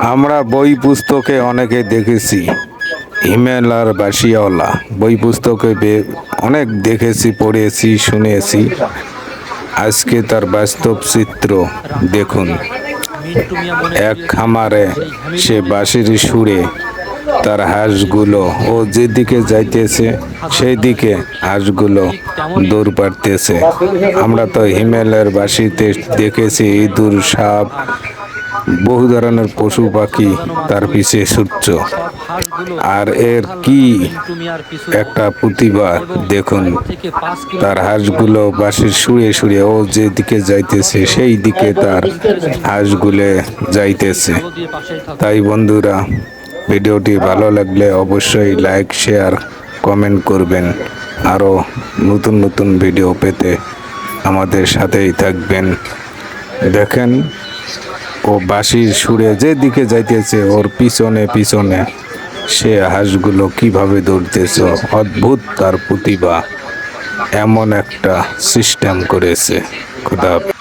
আমরা বই পুস্তকে অনেকে দেখেছি। হিমেল আর বাসিয়াওয়ালা। বই পুস্তকে অনেক দেখেছি, পড়েছি, শুনেছি। আজকে তার বাস্তব চিত্র দেখুন। এক খামারে সে বাঁশির সুরে তার হাঁসগুলো ও যেদিকে যাইতেছে সেই দিকে হাঁসগুলো দৌড় পারতেছে আমরা তো হিমেলের বাঁশিতে দেখেছি ইঁদুর, সাপ বহু ধরনের পশু পাখি তার পিছে ছুটছ। আর এর কি একটা প্রতিভা দেখুন, তার হাঁসগুলো বাঁশির সুরে সুরে ও যেদিকে যাইতেছে সেই দিকে তার হাঁসগুলো যাইতেছে। তাই বন্ধুরা, ভিডিওটি ভালো লাগলে অবশ্যই লাইক, শেয়ার, কমেন্ট করবেন। আরও নতুন নতুন ভিডিও পেতে আমাদের সাথেই থাকবেন। দেখেন ও বাঁশির সুরে যেদিকে যাইতেছে, ওর পিছনে পিছনে সে হাঁসগুলো কীভাবে দৌড়তেছ অদ্ভুত তার প্রতিভা। এমন একটা সিস্টেম করেছে। খুদা।